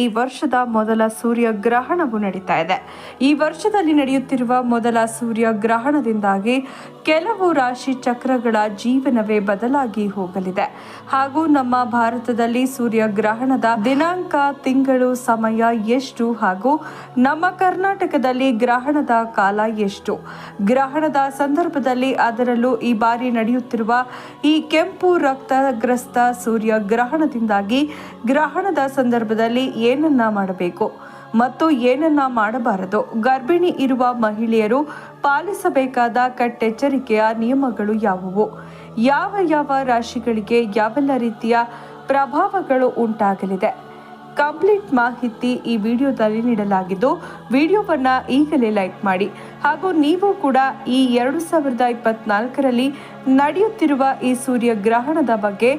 ಈ ವರ್ಷದ ಮೊದಲ ಸೂರ್ಯ ಗ್ರಹಣವು ನಡೀತಾ ಇದೆ. ಈ ವರ್ಷದಲ್ಲಿ ನಡೆಯುತ್ತಿರುವ ಮೊದಲ ಸೂರ್ಯ ಗ್ರಹಣದಿಂದಾಗಿ ಕೆಲವು ರಾಶಿ ಚಕ್ರಗಳ ಜೀವನವೇ ಬದಲಾಗಿ ಹೋಗಲಿದೆ. ಹಾಗೂ ನಮ್ಮ ಭಾರತದಲ್ಲಿ ಸೂರ್ಯ ಗ್ರಹಣದ ದಿನಾಂಕ, ತಿಂಗಳು, ಸಮಯ ಎಷ್ಟು ಹಾಗೂ ನಮ್ಮ ಕರ್ನಾಟಕದಲ್ಲಿ ಗ್ರಹಣದ ಕಾಲ ಎಷ್ಟು? ಗ್ರಹಣದ ಸಂದರ್ಭದಲ್ಲಿ ಅದರಲ್ಲೂ ಈ ಬಾರಿ ನಡೆಯುತ್ತಿರುವ ಈ ಕೆಂಪು ರಕ್ತಗ್ರಸ್ತ ಸೂರ್ಯ ಗ್ರಹಣದಿಂದಾಗಿ ಗ್ರಹಣದ ಸಂದರ್ಭದಲ್ಲಿ ಏನನ್ನ ಮಾಡಬೇಕು ಮತ್ತು ಏನನ್ನ ಮಾಡಬಾರದು? ಗರ್ಭಿಣಿ ಇರುವ ಮಹಿಳೆಯರು ಪಾಲಿಸಬೇಕಾದ ಕಟ್ಟೆಚ್ಚರಿಕೆಯ ನಿಯಮಗಳು ಯಾವುವು? ಯಾವ ಯಾವ ರಾಶಿಗಳಿಗೆ ಯಾವೆಲ್ಲ ರೀತಿಯ ಪ್ರಭಾವಗಳು ಉಂಟಾಗಲಿದೆ? ಕಂಪ್ಲೀಟ್ ಮಾಹಿತಿ ಈ ವಿಡಿಯೋದಲ್ಲಿ ನೀಡಲಾಗಿದ್ದು, ವಿಡಿಯೋವನ್ನು ಈಗಲೇ ಲೈಕ್ ಮಾಡಿ. ಹಾಗೂ ನೀವು ಕೂಡ ಈ ಎರಡು ಸಾವಿರದ ಇಪ್ಪತ್ನಾಲ್ಕರಲ್ಲಿ ನಡೆಯುತ್ತಿರುವ ಈ ಸೂರ್ಯ ಗ್ರಹಣದ ಬಗ್ಗೆ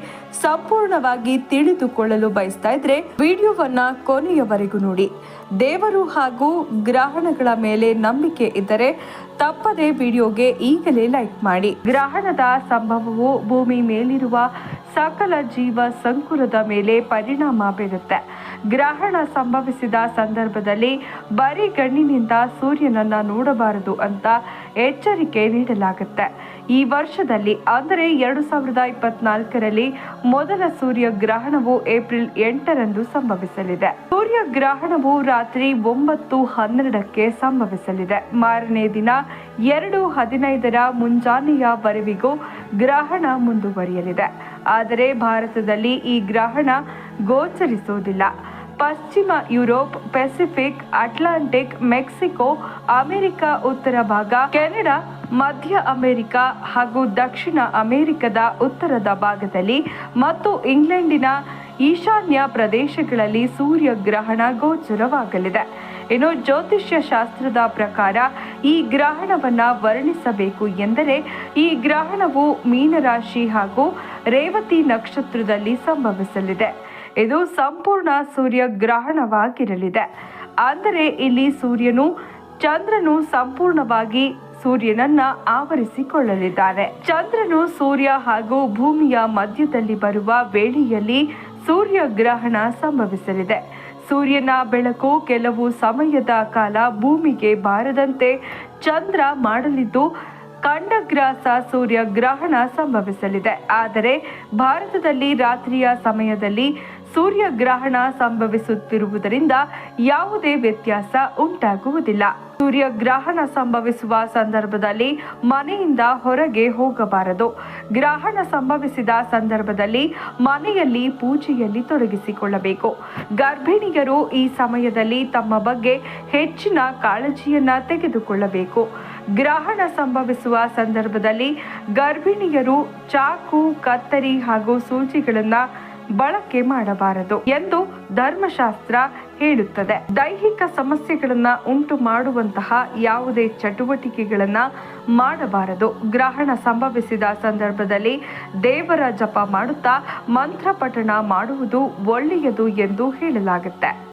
ಸಂಪೂರ್ಣವಾಗಿ ತಿಳಿದುಕೊಳ್ಳಲು ಬಯಸ್ತಾ ಇದ್ರೆ, ವಿಡಿಯೋವನ್ನ ಕೊನೆಯವರೆಗೂ ನೋಡಿ. ದೇವರು ಹಾಗೂ ಗ್ರಹಣಗಳ ಮೇಲೆ ನಂಬಿಕೆ ಇದ್ದರೆ ತಪ್ಪದೆ ವಿಡಿಯೋಗೆ ಈಗಲೇ ಲೈಕ್ ಮಾಡಿ. ಗ್ರಹಣದ ಸಂಭವವು ಭೂಮಿ ಮೇಲಿರುವ ಸಕಲ ಜೀವ ಸಂಕುಲದ ಮೇಲೆ ಪರಿಣಾಮ ಬೀರುತ್ತೆ. ಗ್ರಹಣ ಸಂಭವಿಸಿದ ಸಂದರ್ಭದಲ್ಲಿ ಬರೀ ಗಣ್ಣಿನಿಂದ ಸೂರ್ಯನನ್ನ ನೋಡಬಾರದು ಅಂತ ಎಚ್ಚರಿಕೆ ನೀಡಲಾಗುತ್ತೆ. ಈ ವರ್ಷದಲ್ಲಿ, ಅಂದರೆ ಎರಡು ಸಾವಿರದ ಇಪ್ಪತ್ನಾಲ್ಕರಲ್ಲಿ ಮೊದಲ ಸೂರ್ಯ ಗ್ರಹಣವು ಏಪ್ರಿಲ್ ಎಂಟರಂದು ಸಂಭವಿಸಲಿದೆ. ಸೂರ್ಯ ಗ್ರಹಣವು ರಾತ್ರಿ ಒಂಬತ್ತು ಹನ್ನೆರಡಕ್ಕೆ ಸಂಭವಿಸಲಿದೆ. ಮಾರನೇ ದಿನ ಎರಡು ಹದಿನೈದರ ಮುಂಜಾನೆಯ ವರೆವಿಗೂ ಗ್ರಹಣ ಮುಂದುವರಿಯಲಿದೆ. ಆದರೆ ಭಾರತದಲ್ಲಿ ಈ ಗ್ರಹಣ ಗೋಚರಿಸುವುದಿಲ್ಲ. ಪಶ್ಚಿಮ Europe, Pacific, Atlantic, Mexico, America, ಉತ್ತರ ಭಾಗ, ಕೆನಡಾ, ಮಧ್ಯ ಅಮೆರಿಕ ಹಾಗೂ ದಕ್ಷಿಣ ಅಮೆರಿಕದ ಉತ್ತರದ ಭಾಗದಲ್ಲಿ ಮತ್ತು ಇಂಗ್ಲೆಂಡಿನ ಈಶಾನ್ಯ ಪ್ರದೇಶಗಳಲ್ಲಿ ಸೂರ್ಯ ಗ್ರಹಣ ಗೋಚರವಾಗಲಿದೆ. ಇನ್ನು ಜ್ಯೋತಿಷ್ಯ ಶಾಸ್ತ್ರದ ಪ್ರಕಾರ ಈ ಗ್ರಹಣವನ್ನ ವರ್ಣಿಸಬೇಕು ಎಂದರೆ ಈ ಗ್ರಹಣವು ಮೀನರಾಶಿ ಹಾಗೂ ರೇವತಿ ನಕ್ಷತ್ರದಲ್ಲಿ ಸಂಭವಿಸಲಿದೆ. ಇದು ಸಂಪೂರ್ಣ ಸೂರ್ಯ ಗ್ರಹಣವಾಗಿರಲಿದೆ. ಅಂದರೆ ಇಲ್ಲಿ ಸೂರ್ಯನು ಚಂದ್ರನು ಸಂಪೂರ್ಣವಾಗಿ ಸೂರ್ಯನನ್ನ ಆವರಿಸಿಕೊಳ್ಳಲಿದ್ದಾನೆ ಚಂದ್ರನು ಸೂರ್ಯ ಹಾಗೂ ಭೂಮಿಯ ಮಧ್ಯದಲ್ಲಿ ಬರುವ ವೇಳೆಯಲ್ಲಿ ಸೂರ್ಯ ಗ್ರಹಣ ಸಂಭವಿಸಲಿದೆ. ಸೂರ್ಯನ ಬೆಳಕು ಕೆಲವು ಸಮಯದ ಕಾಲ ಭೂಮಿಗೆ ಬಾರದಂತೆ ಚಂದ್ರ ಮಾಡಲಿದ್ದು, ಖಂಡಗ್ರಾಸ ಸೂರ್ಯ ಗ್ರಹಣ ಸಂಭವಿಸಲಿದೆ. ಆದರೆ, ಭಾರತದಲ್ಲಿ ರಾತ್ರಿಯ ಸಮಯದಲ್ಲಿ ಸೂರ್ಯ ಗ್ರಹಣ ಸಂಭವಿಸುತ್ತಿರುವುದರಿಂದ ಯಾವುದೇ ವ್ಯತ್ಯಾಸ ಉಂಟಾಗುವುದಿಲ್ಲ. ಸೂರ್ಯಗ್ರಹಣ ಸಂಭವಿಸುವ ಸಂದರ್ಭದಲ್ಲಿ ಮನೆಯಿಂದ ಹೊರಗೆ ಹೋಗಬಾರದು. ಗ್ರಹಣ ಸಂಭವಿಸಿದ ಸಂದರ್ಭದಲ್ಲಿ ಮನೆಯಲ್ಲಿ ಪೂಜೆಯಲ್ಲಿ ತೊಡಗಿಸಿಕೊಳ್ಳಬೇಕು. ಗರ್ಭಿಣಿಯರು ಈ ಸಮಯದಲ್ಲಿ ತಮ್ಮ ಬಗ್ಗೆ ಹೆಚ್ಚಿನ ಕಾಳಜಿಯನ್ನ ತೆಗೆದುಕೊಳ್ಳಬೇಕು. ಗ್ರಹಣ ಸಂಭವಿಸುವ ಸಂದರ್ಭದಲ್ಲಿ ಗರ್ಭಿಣಿಯರು ಚಾಕು, ಕತ್ತರಿ ಹಾಗೂ ಸೂಜಿಗಳನ್ನ ಬಳಕೆ ಮಾಡಬಾರದು ಎಂದು ಧರ್ಮಶಾಸ್ತ್ರ ಹೇಳುತ್ತದೆ. ದೈಹಿಕ ಸಮಸ್ಯೆಗಳನ್ನ ಉಂಟು ಮಾಡುವಂತಹ ಯಾವುದೇ ಚಟುವಟಿಕೆಗಳನ್ನ ಮಾಡಬಾರದು. ಗ್ರಹಣ ಸಂಭವಿಸಿದ ಸಂದರ್ಭದಲ್ಲಿ ದೇವರ ಜಪ ಮಾಡುತ್ತಾ ಮಂತ್ರ ಪಠಣ ಮಾಡುವುದು ಒಳ್ಳೆಯದು ಎಂದು ಹೇಳಲಾಗುತ್ತೆ.